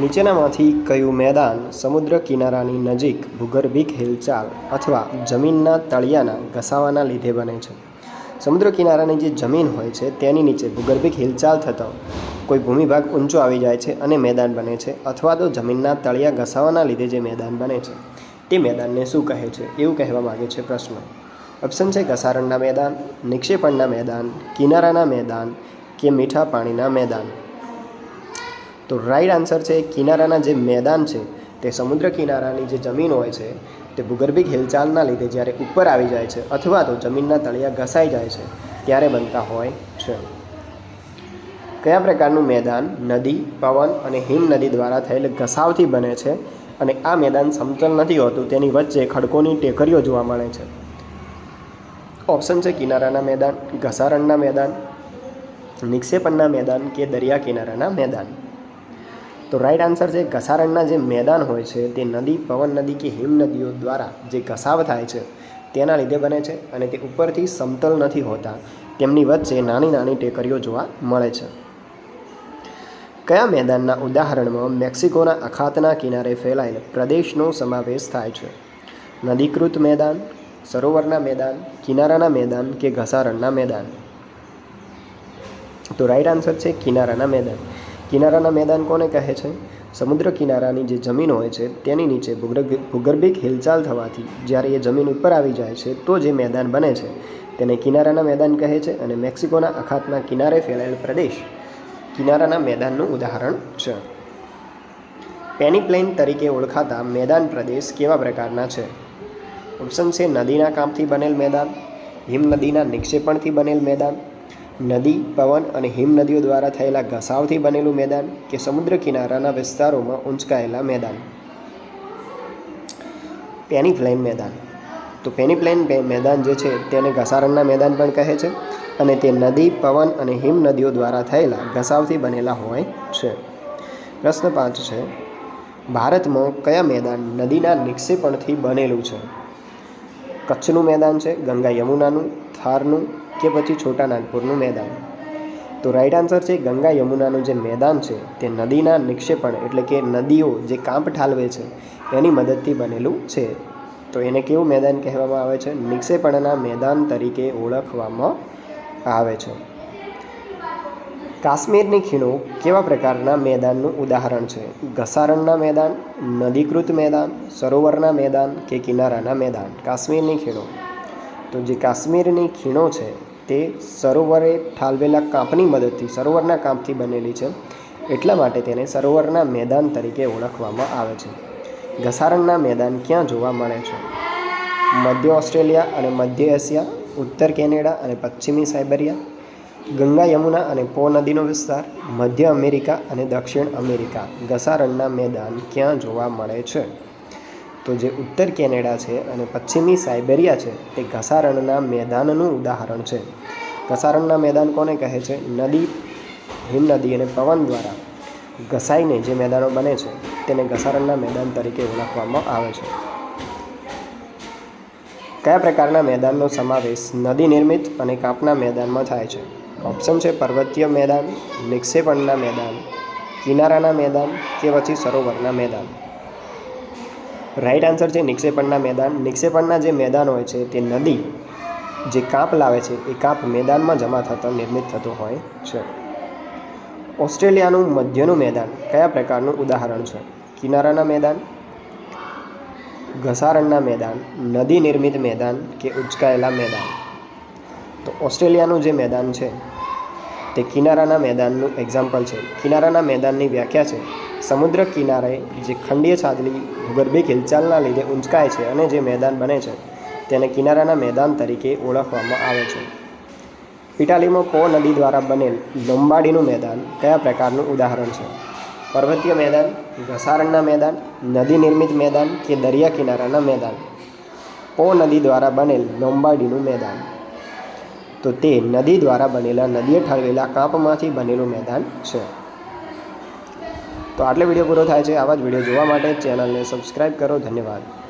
નીચેનામાંથી કયું મેદાન સમુદ્ર કિનારાની નજીક ભૂગર્ભિક હિલચાલ અથવા જમીનના તળિયાના ઘસાવાના લીધે બને છે? સમુદ્ર કિનારાની જે જમીન હોય છે, તેની નીચે ભૂગર્ભિક હિલચાલ થતો કોઈ ભૂમિભાગ ઊંચો આવી જાય છે અને મેદાન બને છે, અથવા તો જમીનના તળિયા ઘસાવાના લીધે જે મેદાન બને છે. તે મેદાનને શું કહે છે? એવું કહેવા માગે છે પ્રશ્ન. ઓપ્શન છે ઘસારણના મેદાન, નિક્ષેપણના મેદાન, કિનારાના મેદાન કે મીઠા પાણીના મેદાન. તો રાઈટ આન્સર છે કિનારાના જે મેદાન છે, તે સમુદ્ર કિનારાની જે જમીન હોય છે, તે ભૂગર્ભિક હિલચાલના લીધે જ્યારે ઉપર આવી જાય છે અથવા તો જમીનના તળિયા ઘસાઈ જાય છે, ત્યારે બનતા હોય છે. કયા પ્રકારનું મેદાન નદી, પવન અને હિમ નદી દ્વારા થયેલ ઘસાવથી બને છે અને આ મેદાન સમતલ નથી હોતું, તેની વચ્ચે ખડકોની ટેકરીઓ જોવા મળે છે? ઓપ્શન છે કિનારાના મેદાન, ઘસારણના મેદાન, નિક્ષેપણના મેદાન કે દરિયા કિનારાના મેદાન. તો રાઈટ આન્સર છે, ઘસારણના જે મેદાન હોય છે, તે નદી, પવન નદી કે હિમ નદીઓ દ્વારા જે ઘસાવ થાય છે, તેના લીધે બને છે અને તે ઉપરથી સમતલ નથી હોતા. તેમની વચ્ચે નાની નાની ટેકરીઓ જોવા મળે છે. કયા મેદાનના ઉદાહરણમાં મેક્સિકોના અખાતના કિનારે ફેલાયેલ પ્રદેશનો સમાવેશ થાય છે? નદીકૃત મેદાન, સરોવરના મેદાન, કિનારાના મેદાન કે ઘસારણના મેદાન? તો રાઈટ આન્સર છે, કિનારાના મેદાન. કિનારાના મેદાન કોને કહે છે? સમુદ્ર કિનારાની જે જમીન હોય છે, તેની નીચે ભૂગર્ભ, ભૂગર્ભિક હિલચાલ થવાથી જ્યારે એ જમીન ઉપર આવી જાય છે, તો જે મેદાન બને છે, તેને કિનારાના મેદાન કહે છે અને મેક્સિકોના અખાતના કિનારે ફેલાયેલ પ્રદેશ કિનારાના મેદાનનું ઉદાહરણ છે. પેનીપ્લેન તરીકે ઓળખાતા મેદાન પ્રદેશ કેવા પ્રકારના છે? ઓપ્શન છે નદીના કામથી બનેલ મેદાન હિમનદીના નિક્ષેપણથી બનેલ મેદાન નદી, પવન અને હિમનદીઓ દ્વારા થયેલા ઘસાવથી બનેલું મેદાન કે સમુદ્ર કિનારાના વિસ્તારોમાં ઊંચકાયેલા મેદાન. પેનીપ્લેન મેદાન. તો પેનીપ્લેન મેદાન જે છે તેને ઘસારણના મેદાન પણ કહે છે અને તે નદી, પવન અને હિમનદીઓ દ્વારા થયેલા ઘસાવથી બનેલા હોય છે. પ્રશ્ન પાંચ છે, ભારતમાં કયા મેદાન નદીના નિક્ષેપણથી બનેલું છે? કચ્છનું મેદાન છે, ગંગા યમુનાનું, થારનું કે પછી છોટા નાગપુરનું મેદાન. તો રાઈટ આન્સર છે ગંગા યમુનાનું જે મેદાન છે, તે નદીના નિક્ષેપણ એટલે કે નદીઓ જે કાંપ ઠાલવે છે, એની મદદથી બનેલું છે. તો એને કેવું મેદાન કહેવામાં આવે છે? નિક્ષેપણના મેદાન તરીકે ઓળખવામાં આવે છે. કાશ્મીરની ખીણો કેવા પ્રકારના મેદાનનું ઉદાહરણ છે? ઘસારણના મેદાન, નદીકૃત મેદાન, સરોવરના મેદાન કે કિનારાના મેદાન? કાશ્મીરની ખીણો. તો જે કાશ્મીરની ખીણો છે, તે સરોવરે ઠાલવેલા કાંપની મદદથી, સરોવરના કાંપથી બનેલી છે. એટલા માટે તેને સરોવરના મેદાન તરીકે ઓળખવામાં આવે છે. ઘસારણના મેદાન ક્યાં જોવા મળે છે? મધ્ય ઓસ્ટ્રેલિયા અને મધ્ય એશિયા, ઉત્તર કેનેડા અને પશ્ચિમી સાઇબેરિયા ગંગા યમુના અને પો નદીનો વિસ્તાર, મધ્ય અમેરિકા અને દક્ષિણ અમેરિકા ઘસારણના મેદાન ક્યાં જોવા મળે છે? તો જે ઉત્તર કેનેડા છે અને પશ્ચિમી સાઇબેરિયા છે, તે ઘસારણના મેદાનનું ઉદાહરણ છે. ઘસારણના મેદાન કોને કહે છે? નદી હિમનદી અને પવન દ્વારા ઘસાઈને જે મેદાનો બને છે, તેને ઘસારણના મેદાન તરીકે ઓળખવામાં આવે છે. કયા પ્રકારના મેદાનનો સમાવેશ નદી નિર્મિત અને કાપના મેદાનમાં થાય છે? ઓપ્શન છે પર્વતીય મેદાન, નિક્ષેપણના મેદાન, કિનારાના મેદાન કે પછી સરોવરના મેદાન. રાઈટ આન્સર છે નિક્ષેપણના મેદાન. નિક્ષેપણના જે મેદાન હોય છે તે નદી જે કાંપ લાવે છે, એ કાંપ મેદાનમાં જમા થતો, નિર્મિત થતો હોય છે. ઓસ્ટ્રેલિયાનું મધ્યનું મેદાન કયા પ્રકારનું ઉદાહરણ છે? કિનારાના મેદાન, ઘસારણના મેદાન, નદી નિર્મિત મેદાન કે ઉચકાયેલા મેદાન? તો ઓસ્ટ્રેલિયાનું જે મેદાન છે તે કિનારાના મેદાનનું એક્ઝામ્પલ છે. કિનારાના મેદાનની વ્યાખ્યા છે. સમુદ્ર કિનારે જે ખંડીય છાદલી ભૂગર્ભિક હિલચાલના લીધે ઊંચકાય છે અને જે મેદાન બને છે, તેને કિનારાના મેદાન તરીકે ઓળખવામાં આવે છે. ઇટાલીમાં પો નદી દ્વારા બનેલ લોંબાડીનું મેદાન કયા પ્રકારનું ઉદાહરણ છે? પર્વતીય મેદાન, ઘસારણના મેદાન, નદી નિર્મિત મેદાન કે દરિયા કિનારાના મેદાન? પો નદી દ્વારા બનેલ લોંબાડીનું મેદાન. તો તે નદી દ્વારા બનેલા નદીએ ઠાલવેલા કાંપમાંથી બનેલું મેદાન છે. તો આટલે વીડિયો પૂરો થાય છે. આવા જ વીડિયો જોવા માટે ચેનલને સબસ્ક્રાઈબ કરો. ધન્યવાદ.